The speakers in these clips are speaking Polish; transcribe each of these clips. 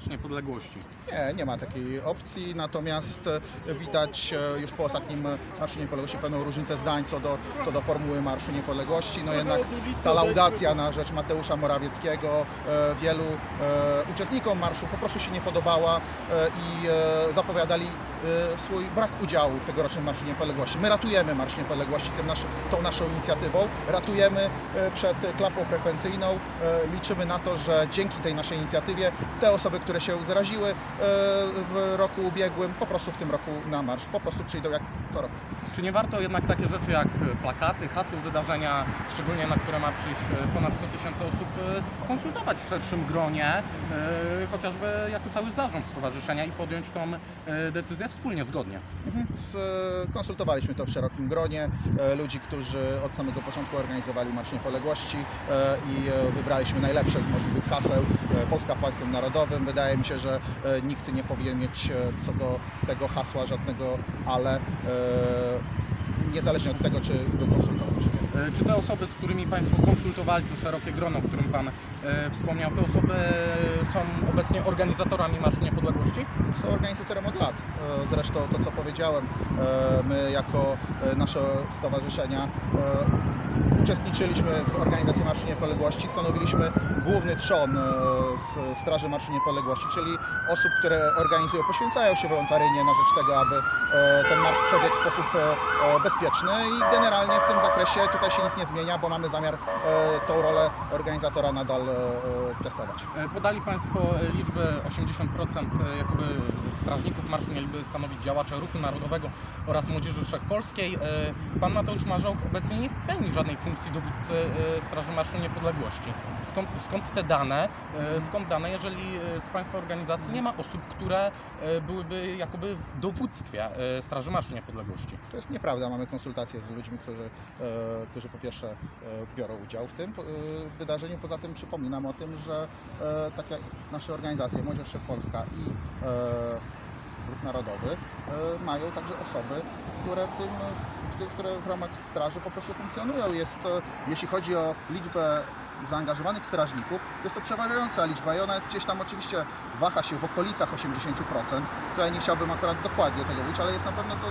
Marsz Niepodległości? Nie, nie ma takiej opcji, natomiast e, widać e, już po ostatnim Marszu Niepodległości pewną różnicę zdań co do, co do formuły Marszu Niepodległości. No jednak ta laudacja na rzecz Mateusza Morawieckiego e, wielu e, uczestnikom marszu po prostu się nie podobała e, i e, zapowiadali e, swój brak udziału w tegorocznym Marszu Niepodległości. My ratujemy Marsz Niepodległości tym naszym, tą naszą inicjatywą, ratujemy e, przed klapą frekwencyjną. E, Liczymy na to, że dzięki tej naszej inicjatywie te osoby, które się zaraziły w roku ubiegłym, po prostu w tym roku na marsz, po prostu przyjdą jak co roku. Czy nie warto jednak takie rzeczy jak plakaty, hasło wydarzenia, szczególnie na które ma przyjść ponad 100 tysięcy osób, konsultować w szerszym gronie, chociażby jako cały zarząd stowarzyszenia i podjąć tą decyzję wspólnie, zgodnie? Mhm. Z- Konsultowaliśmy to w szerokim gronie e, ludzi, którzy od samego początku organizowali Marsz Niepodległości e, i e, wybraliśmy najlepsze z możliwych haseł. E, Polska Państwem Narodowym. Wydaje mi się, że e, nikt nie powinien mieć e, co do tego hasła żadnego ale, e, niezależnie od tego, czy go konsultował, czy nie. E, Czy te osoby, z którymi Państwo konsultowali, to szerokie grono, o którym Pan e, wspomniał, te osoby są obecnie organizatorami Marszu Niepodległości? są organizatorem od lat. E, Zresztą to, co powiedziałem, e, my jako e, nasze stowarzyszenia e, uczestniczyliśmy w organizacji Marszu Niepodległości, stanowiliśmy główny trzon e, z Straży Marszu Niepodległości, czyli osób, które organizują, poświęcają się wolontaryjnie na rzecz tego, aby e, ten marsz przebiegł w sposób e, bezpieczny i generalnie w tym zakresie tutaj się nic nie zmienia, bo mamy zamiar tą rolę organizatora nadal testować. Podali Państwo liczby 80% e, jakoby strażników marszu mieliby stanowić działacze ruchu narodowego oraz młodzieży wszechpolskiej. Pan Mateusz Marzoch obecnie nie pełni żadnej funkcji dowódcy e, Straży Marszu Niepodległości. Skąd, skąd te dane? E, Skąd dane, jeżeli e, z Państwa organizacji nie ma osób, które byłyby jakoby w dowództwie Straży Marszu Niepodległości? To jest nieprawda. Mamy konsultacje z ludźmi, którzy, którzy po pierwsze biorą udział w tym wydarzeniu. Poza tym przypominam o tym, że tak jak nasze organizacje Młodzież Wszechpolska i Ruch Narodowy e, mają także osoby, które w tym, które w ramach straży po prostu funkcjonują. Jest, to, jeśli chodzi o liczbę zaangażowanych strażników, to jest to przeważająca liczba i ona gdzieś tam oczywiście waha się w okolicach 80%. Tutaj nie chciałbym akurat dokładnie tego mówić, ale jest na pewno to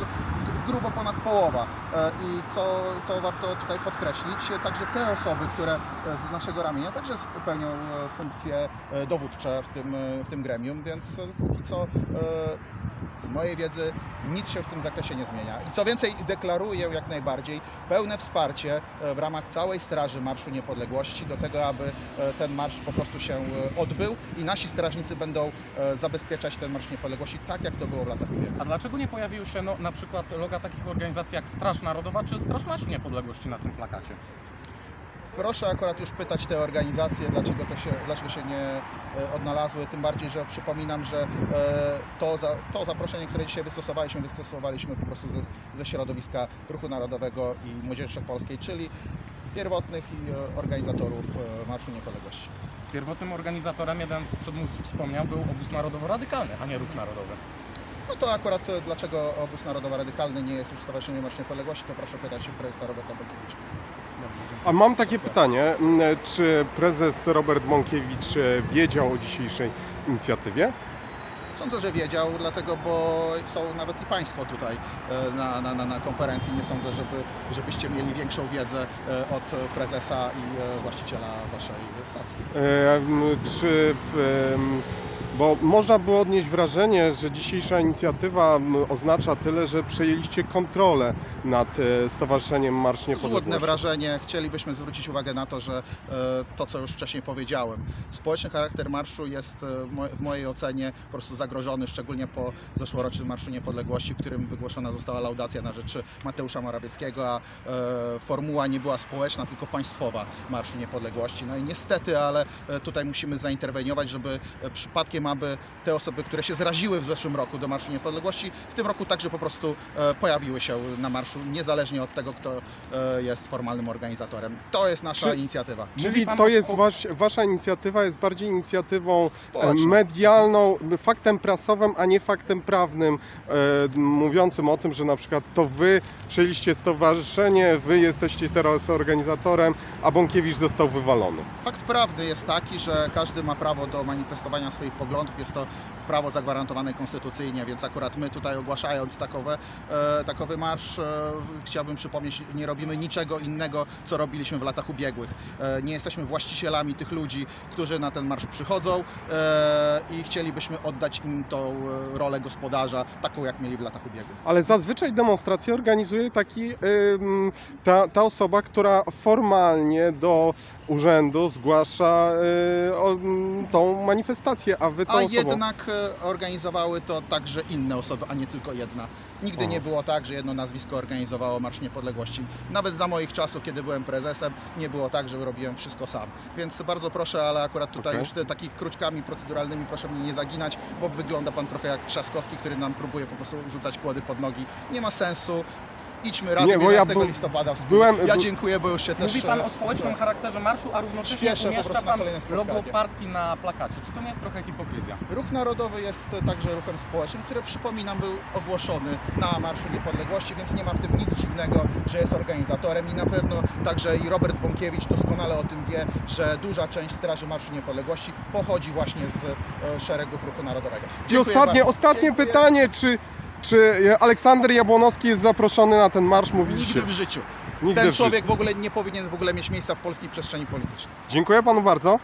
grubo ponad połowa. E, I co, co warto tutaj podkreślić, także te osoby, które e, z naszego ramienia także spełnią e, funkcje dowódcze w tym, w tym gremium, więc póki co z mojej wiedzy nic się w tym zakresie nie zmienia. I co więcej, deklaruję jak najbardziej pełne wsparcie e, w ramach całej Straży Marszu Niepodległości do tego, aby e, ten marsz po prostu się e, odbył i nasi strażnicy będą zabezpieczać ten Marsz Niepodległości tak, jak to było w latach ubiegłych. A dlaczego nie pojawiły się no, na przykład loga takich organizacji jak Straż Narodowa czy Straż Marszu Niepodległości na tym plakacie? Proszę akurat już pytać te organizacje, dlaczego, to się, dlaczego się nie e, odnalazły. Tym bardziej, że przypominam, że e, to, za, to zaproszenie, które dzisiaj wystosowaliśmy, wystosowaliśmy po prostu ze, ze środowiska Ruchu Narodowego i Młodzieży Wszechpolskiej, czyli pierwotnych i e, organizatorów Marszu Niepodległości. Pierwotnym organizatorem, jeden z przedmówców wspomniał, był obóz narodowo-radykalny, a nie ruch narodowy. No to akurat dlaczego Obóz Narodowo-Radykalny nie jest już Stowarzyszeniem Marsz Niepodległości, to proszę pytać prezesa Roberta Bąkiewicza. A mam takie pytanie, mm, czy prezes Robert Mąkiewicz e, wiedział o dzisiejszej inicjatywie? Sądzę, że wiedział, dlatego, bo są nawet i Państwo tutaj e, na, na, na, konferencji. Nie sądzę, żeby, żebyście mieli większą wiedzę e, od prezesa i właściciela Waszej stacji. E, Czy w, bo można było odnieść wrażenie, że dzisiejsza inicjatywa oznacza tyle, że przejęliście kontrolę nad e, Stowarzyszeniem Marsz Złudne Niepodległości. wrażenie. Chcielibyśmy zwrócić uwagę na to, że e, to, co już wcześniej powiedziałem, społeczny charakter marszu jest e, w, moj, w mojej ocenie po prostu zagrożony, szczególnie po zeszłorocznym Marszu Niepodległości, w którym wygłoszona została laudacja na rzecz Mateusza Morawieckiego, a formuła nie była społeczna, tylko państwowa Marszu Niepodległości. No i niestety, ale tutaj musimy zainterweniować, żeby e, przypadkiem, aby te osoby, które się zraziły w zeszłym roku do Marszu Niepodległości, w tym roku także po prostu e, pojawiły się na marszu, niezależnie od tego, kto e, jest formalnym organizatorem. To jest nasza Czy- inicjatywa. Czyli to jest wasz, wasza inicjatywa jest bardziej inicjatywą e, Społeczna. medialną, faktem prasowym, a nie faktem prawnym, e, mówiącym o tym, że na przykład to wy przejęliście stowarzyszenie, wy jesteście teraz organizatorem, a Bąkiewicz został wywalony. Fakt prawny jest taki, że każdy ma prawo do manifestowania swoich poglądów, jest to prawo zagwarantowane konstytucyjnie, więc akurat my tutaj ogłaszając takowe, e, takowy marsz, e, chciałbym przypomnieć, nie robimy niczego innego, co robiliśmy w latach ubiegłych. E, nie jesteśmy właścicielami tych ludzi, którzy na ten marsz przychodzą i chcielibyśmy oddać im tą rolę gospodarza, taką jak mieli w latach ubiegłych. Ale zazwyczaj demonstrację organizuje taki, ta, ta osoba, która formalnie do urzędu zgłasza y, tą manifestację, a wy tą A osobą... jednak organizowały to także inne osoby, a nie tylko jedna. Nigdy nie było tak, że jedno nazwisko organizowało Marsz Niepodległości. Nawet za moich czasów, kiedy byłem prezesem, nie było tak, że robiłem wszystko sam. Więc bardzo proszę, ale akurat tutaj Okej. już te, takich kruczkami proceduralnymi proszę mnie nie zaginać, bo wygląda pan trochę jak Trzaskowski, który nam próbuje po prostu rzucać kłody pod nogi. Nie ma sensu. Idźmy razem Nie, bo ja 11 był- listopada wspólnie. byłem- Ja dziękuję, bo już się też... Mówi Pan e, o z- społecznym charakterze marszu, a równocześnie Śpieszę po umieszcza prostu na Pan kolejne spotkanie. logo partii na plakacie. Czy to nie jest trochę hipokryzja? Ruch Narodowy jest także ruchem społecznym, który przypominam był ogłoszony na Marszu Niepodległości, więc nie ma w tym nic dziwnego, że jest organizatorem i na pewno także i Robert Bąkiewicz doskonale o tym wie, że duża część Straży Marszu Niepodległości pochodzi właśnie z e, szeregów Ruchu Narodowego. I Dziękuję ostatnie, bardzo. ostatnie Dziękuję. pytanie, czy, czy Aleksander Jabłonowski jest zaproszony na ten marsz, mówiliście? Nigdy w życiu. Nigdy Ten w człowiek w ogóle nie powinien w ogóle mieć miejsca w polskiej przestrzeni politycznej. Dziękuję panu bardzo.